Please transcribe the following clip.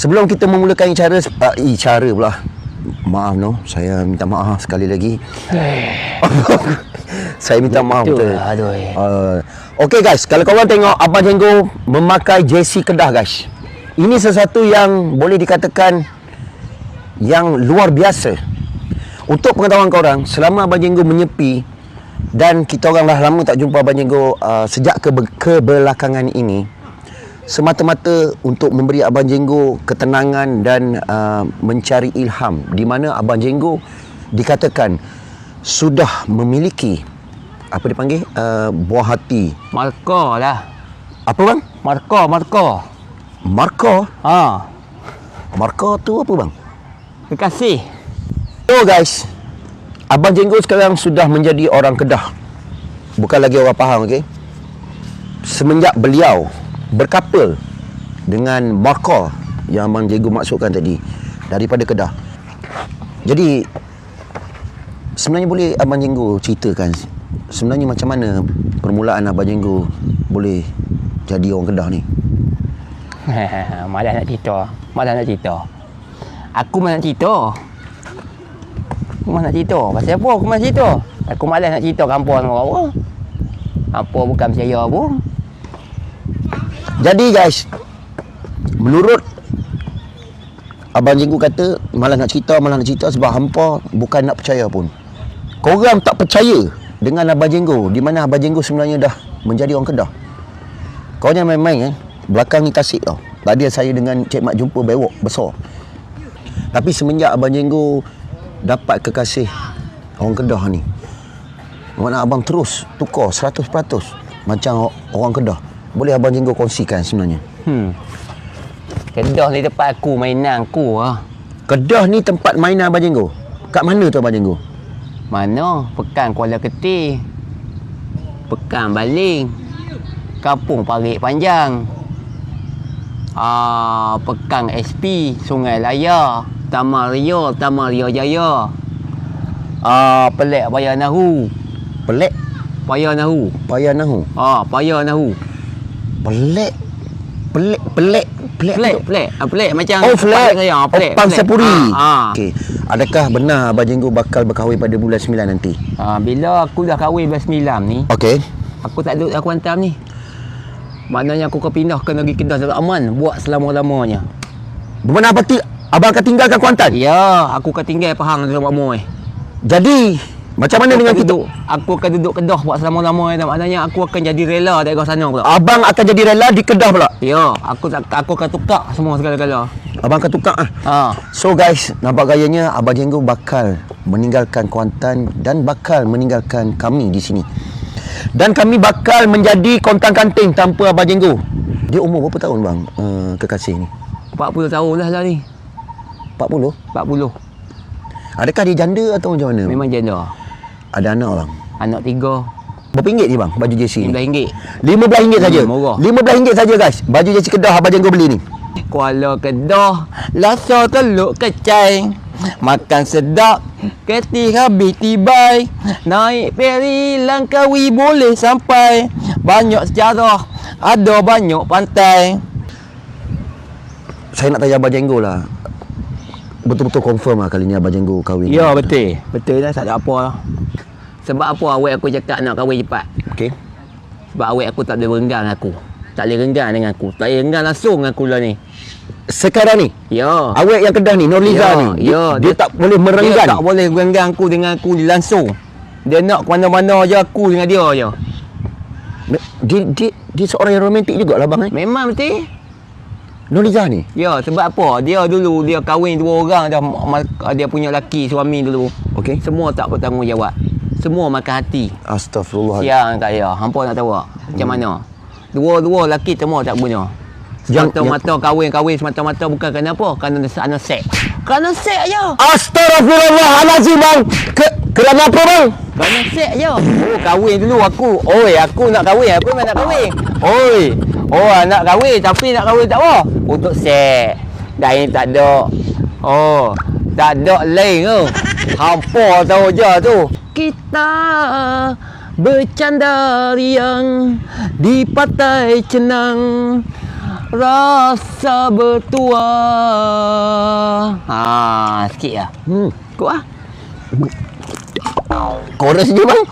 Sebelum kita memulakan cara uh, cara pula. Maaf no, saya minta maaf sekali lagi. saya minta maaf Betul aduh. Uh, okay guys, kalau korang tengok Abang Jenggo memakai jersey Kedah guys. Ini sesuatu yang boleh dikatakan yang luar biasa. Untuk pengetahuan korang, selama Abang Jenggo menyepi dan kita orang dah lama tak jumpa Abang Jenggo uh, sejak ke kebelakangan ini, semata-mata untuk memberi Abang Jenggo ketenangan dan uh, mencari ilham di mana Abang Jenggo dikatakan sudah memiliki apa dipanggil uh, buah hati. Marka lah. Apa bang? Marka, marka. Marka. Ha. Marka tu apa bang? Kekasih. So guys, Abang Jenggo sekarang sudah menjadi orang Kedah. Bukan lagi orang Pahang, okey? Semenjak beliau berkapal dengan marka yang Abang Jenggo maksudkan tadi daripada Kedah. Jadi sebenarnya boleh Abang Jenggo ceritakan sebenarnya macam mana permulaan Abang Jenggo boleh jadi orang Kedah ni? malas nak cerita. Malas nak cerita. Aku malas nak cerita. Aku malas nak cerita. Pasal apa aku malas cerita? Aku malas nak cerita kampung sama orang. Apa bukan percaya pun. Jadi guys, menurut Abang Jenggu kata malah nak cerita, malah nak cerita sebab hampa bukan nak percaya pun. Korang tak percaya dengan Abang Jenggu di mana Abang Jenggu sebenarnya dah menjadi orang Kedah. Kau jangan main-main eh. Belakang ni tasik tau. Tadi saya dengan Cik Mat jumpa bewok besar. Tapi semenjak Abang Jenggu dapat kekasih orang Kedah ni. Mana abang terus tukar 100% macam orang Kedah. Boleh abang Jenggo kongsikan sebenarnya. Hmm. Kedah ni tempat aku mainan aku ah. Kedah ni tempat mainan abang Jenggo. Kat mana tu abang Jenggo? Mana? Pekan Kuala Ketih. Pekan Baling. Kampung Parit Panjang. Ah, Pekan SP, Sungai Laya, Taman Rio, Taman Rio Jaya. Ah, Pelek Paya Nahu. Pelek Paya Nahu. payah nahu. Ah, Paya Pelek pelek pelek. Pelek, tu- pelek. Ah, pelek macam Oh flat. saya. Ah, Oh, pelek. Pang. Sepuri. Ah, ah. Okey. Adakah benar abang Jenggo bakal berkahwin pada bulan 9 nanti? Ah, bila aku dah kahwin bulan 9 ni, Okey. Aku tak duduk aku hantar ni. Maknanya aku akan pindah ke negeri Kedah Darul Aman buat selama-lamanya. Bermakna apa ti- abang akan tinggalkan Kuantan? Ya, aku akan tinggal Pahang Darul Aman. Jadi macam mana dengan kita? duduk, Aku akan duduk Kedah buat selama-lamanya dan maknanya aku akan jadi rela daerah sana pula. Abang akan jadi rela di Kedah pula. Ya, aku aku akan tukar semua segala-gala. Abang akan tukar ah. Ha. So guys, nampak gayanya Abang Jenggo bakal meninggalkan Kuantan dan bakal meninggalkan kami di sini. Dan kami bakal menjadi kontang kanting tanpa Abang Jenggo. Dia umur berapa tahun bang uh, kekasih ni? 40 tahun dah lah ni. 40? 40. Adakah dia janda atau macam mana? Memang janda. Ada anak bang. Anak tiga. Berapa ringgit ni bang baju jersey ni? RM15. RM15 saja. Hmm, murah. RM15 saja guys. Baju jersey Kedah Abang Jenggo beli ni. Kuala Kedah Lasa teluk kecai Makan sedap Keti habis tibai Naik feri Langkawi boleh sampai Banyak sejarah Ada banyak pantai Saya nak tanya Abang Jenggo lah. Betul-betul confirm lah kali ni Abang Jenggo kahwin. Ya betul. Betul lah tak ada apa. Lah Sebab apa awet aku cakap nak kahwin cepat? Okey. Sebab awet aku tak boleh renggang aku. Tak boleh renggang dengan aku. Tak boleh renggang langsung dengan aku lah ni. Sekarang ni? Ya. Awet yang Kedah ni Nurliza Ya, ni dia, ya, dia, dia- tak boleh merenggan Dia tak boleh renggang aku dengan aku ni langsung. Dia nak ke mana-mana je aku dengan dia je. Dia, dia, dia seorang yang romantik juga lah bang eh? Memang betul Nurliza ni? Ya sebab apa? Dia dulu Dia kahwin dua orang dah ma- Dia punya laki suami dulu. Okey. Semua tak bertanggungjawab. Semua makan hati. Astagfirullah Siang tak ya Hampa nak tahu tak? Macam mana? Dua-dua laki semua tak guna. Yang- Semata-mata kahwin-kahwin Semata-mata bukan kerana apa? Kerana kerana seks Kerana seks je. Astagfirullahalazim bang. Ke, Kerana apa bang? Kerana seks je. Oh kahwin dulu aku. Oi aku nak kahwin. Aku memang nak kahwin. Oi Oh nak kahwin Tapi nak kahwin tak apa Untuk seks Dah ini tak ada Oh Tak ada lain tu Hampa tahu je tu Kita Bercanda riang Di pantai cenang rasa bertua. Ha, sikit lah. Hmm. Kuat ah. Chorus je bang.